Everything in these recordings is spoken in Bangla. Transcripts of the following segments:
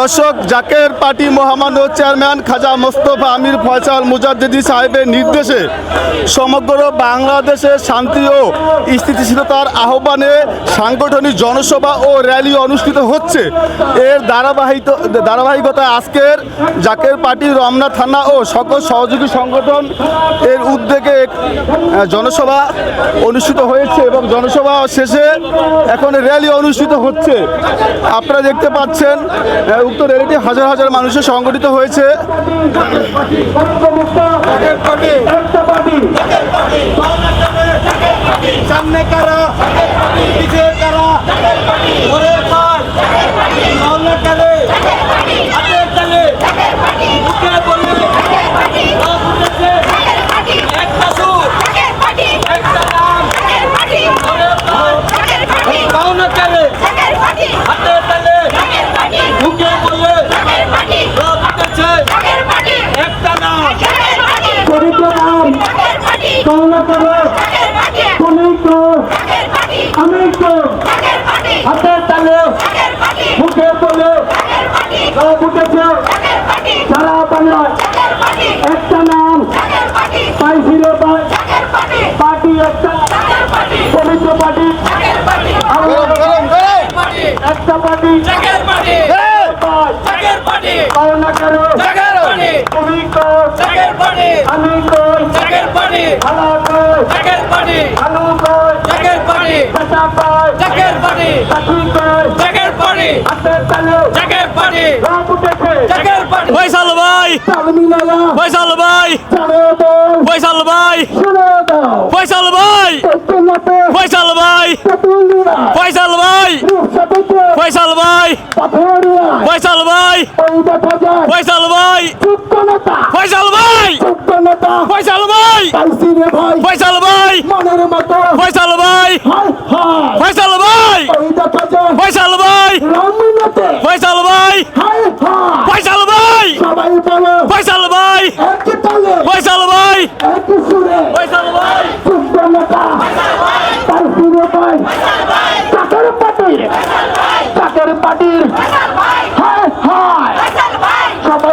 দর্শক জাকের পার্টি মহামান্য চেয়ারম্যান খাজা মোস্তফা আমির ফয়সাল মুজাদ্দিদি সাহেবের নির্দেশে সমগ্র বাংলাদেশে শান্তি ও স্থিতিশীলতার আহ্বানে সাংগঠনিক জনসভা ও র্যালি অনুষ্ঠিত হচ্ছে। এর ধারাবাহিক ধারাবাহিকতায় আজকের জাকের পার্টি রমনা থানা ও সকল সহযোগী সংগঠন এর উদ্যোগে জনসভা অনুষ্ঠিত হয়েছে এবং জনসভা শেষে এখন র্যালি অনুষ্ঠিত হচ্ছে। আপনারা দেখতে পাচ্ছেন উক্ত র্যালিটি হাজার হাজার মানুষের সংগঠিত হয়েছে। সামনে কারা? পিছিয়ে কারা ওরে পার মাওলা কালে হাতে তালে মুখে বলে সব উঠেছে একটা সুর একটা নাম ওরে পার মাওলা কালে হাতে তালে মুখে বলে সব উঠেছে একটা নাম পবিত্র নাম করুণা করো তুমি তো আমি তো হাতের তালে মুখে বলে সব সারা বাংলায় একটা নাম পাইছিল পার্টি একটা পবিত্র পার্টি একটা পার্টি আমি তো ভালো তো ভালো তো কথা পায় সাথী কয় হাতের তালে সব উঠেছে ফয়সাল ভাই। ফয়সাল ভাই ফয়সাল ভাই ফয়সাল ভাই ফয়সাল ভাই তেতুলিয়া ফয়সাল ভাই। ফয়সাল ভাই। ফয়সাল ভাই। ফয়সাল ভাই। ফয়সাল ভাই। ফয়সাল ভাই। ফয়সাল ভাই। ফয়সাল ভাই হায় হায় ফয়সাল ভাই ওই দেখা যায় ফয়সাল ভাই রামনাতে ফয়সাল ভাই হায় হায় ফয়সাল ভাই সবাই বলো ফয়সাল ভাই এক তালে ফয়সাল ভাই এক সুরে ফয়সাল ভাই যুক্ত নেতা পাইছি রে ভাই চাকর পাটির চাকর পাটির হায় হায় সবাই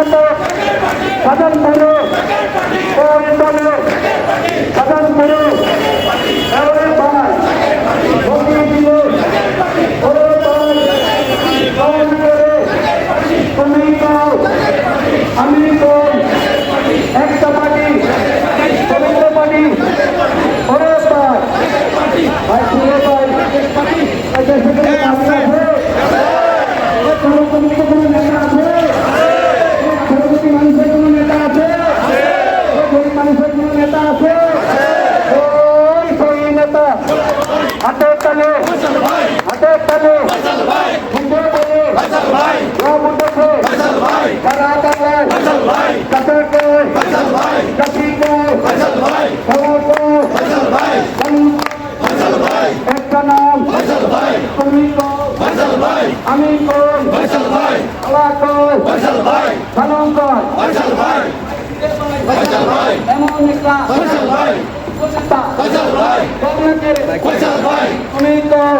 উন্নত সাধন করে। ওই দলে সাধন করে। ওরে ভাই ভোগিয়ে দিলে। ওরে ভাই কৌন করে। তুমি কও আমি কই একটা পার্টি পবিত্র পার্টি ওরে ভাই ভাই ফিরে ভাই এটা সেখানে আছে কোনো কোনো কোনো তালে হাতের তালে মুখে বলে উঠেছে কারা কারা কাকাকে কাকিকে সবাইকে একটা নাম তুমি কও আমি কই আল্লাহ কই সালাম কই এমন একটা কমলাকে তুমি কও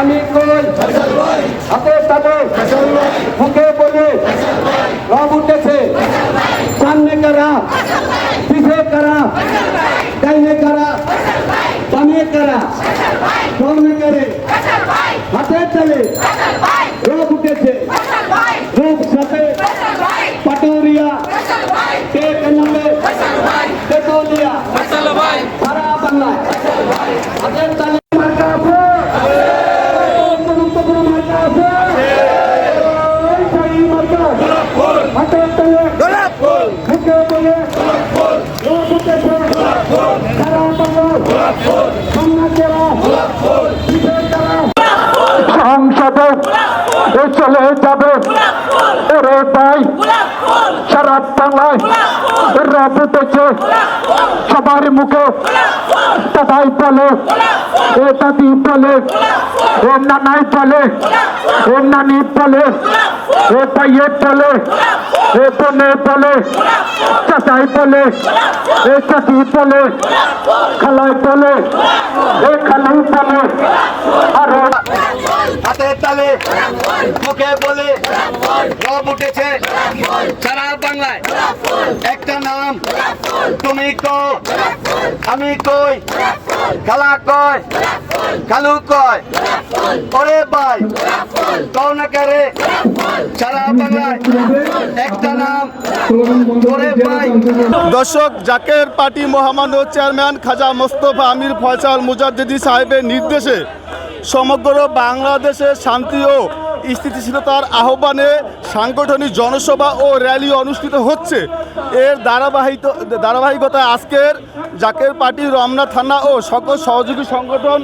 আমি কই হাতে তাতে মুখে বলে রব উঠেছে সামনে কারা পিছে কারা ডাইনে কারা বামে কারা কমনে করে হাতে তালে রব উঠেছে রূপ সাথে পাটুরিয়া টেক নামে তেতুলিয়া সারা বাংলায় হাতের তালে মার্কা আছে গুরুত্বপূর্ণ মার্কা আছে ওই সেই মার্কা হাতের তালে মুখে বলে রব উঠেছে সারা বাংলায় সন্ন্যাসীরা পিছে কারা সংসদে এ চলে যাবে ওরে তাই সারা বাংলায় রাত সবার মুখে দাদাই বলে, এ দাদি বলে, এ নানাই বলে, এ নানি বলে, এ ভাইয়ে বলে, এ বোনে বলে, চাচাই বলে, এ চাচি বলে, খালাই বলে, এ খালু বলে, আর হাতের তালে, মুখে বলে, রব উঠেছে। একটা নাম। তুমি কো আমি কই? খালা কয়? খালু কয়? ওরে ভাই, কও না করে? সারা বাংলায় একটা নাম। ওরে ভাই। দর্শক, জাকের পার্টি মহামান্য চেয়ারম্যান খাজা মোস্তফা আমির ফয়সাল মুজাদ্দিদি সাহেবের নির্দেশে সমগ্র বাংলাদেশে শান্তি ও স্থিতিশীলতার আহ্বানে সাংগঠনিক জনসভা ও র্যালি অনুষ্ঠিত হচ্ছে। এর ধারাবাহিক ধারাবাহিকতায় আজকের জাকের পার্টি, রমনা থানা ও সকল সহযোগী সংগঠন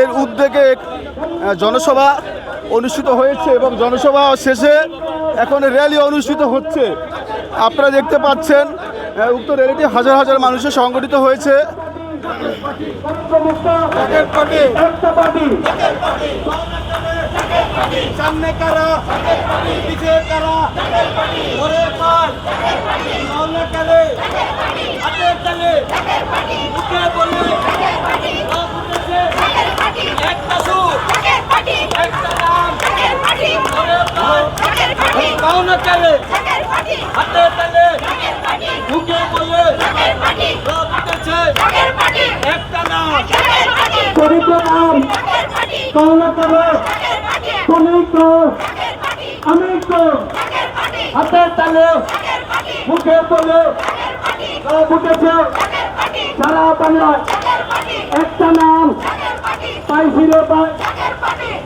এর উদ্যোগে জনসভা অনুষ্ঠিত হয়েছে এবং জনসভা শেষে এখন র্যালি অনুষ্ঠিত হচ্ছে। আপনারা দেখতে পাচ্ছেন উক্ত র্যালিটি হাজার হাজার মানুষের সংগঠিত হয়েছে। একটা পার্টি। সামনে কারা? পিছে কারা? ওরে পার সামনে কারে হাতে তালে মুখে বলে। রব উঠেছে। একটা নাম কাউনা কালে। হাতে তালে মুখে বলে। একটা নাম। পবিত্র নাম। তুমি তো আমি তো হাতের তালে মুখে বলে সব উঠেছে সারা বাংলায় একটা নাম পাইছিল পাই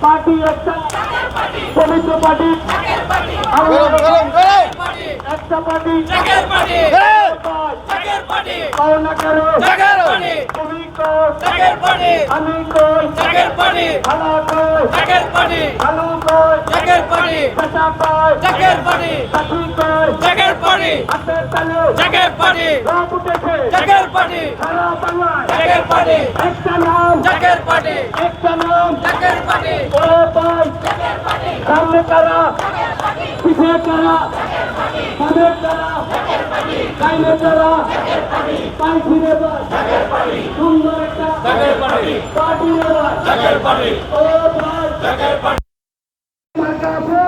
পার্টি একটা পবিত্র পার্টি একটা পার্টি করো তুমি আমি কই খালা কই খালু কই খাতা কই সাথী কই হাতের তালে সব উঠেছে সারা বাংলায় একটা নাম একটা নাম ওরে পাই সামনে কারা পিছে কারা সামনে কারা কাইলে কারা পাই ফিরে সুন্দর একটা পার্টি রে ও ভাই। মার্কা আছে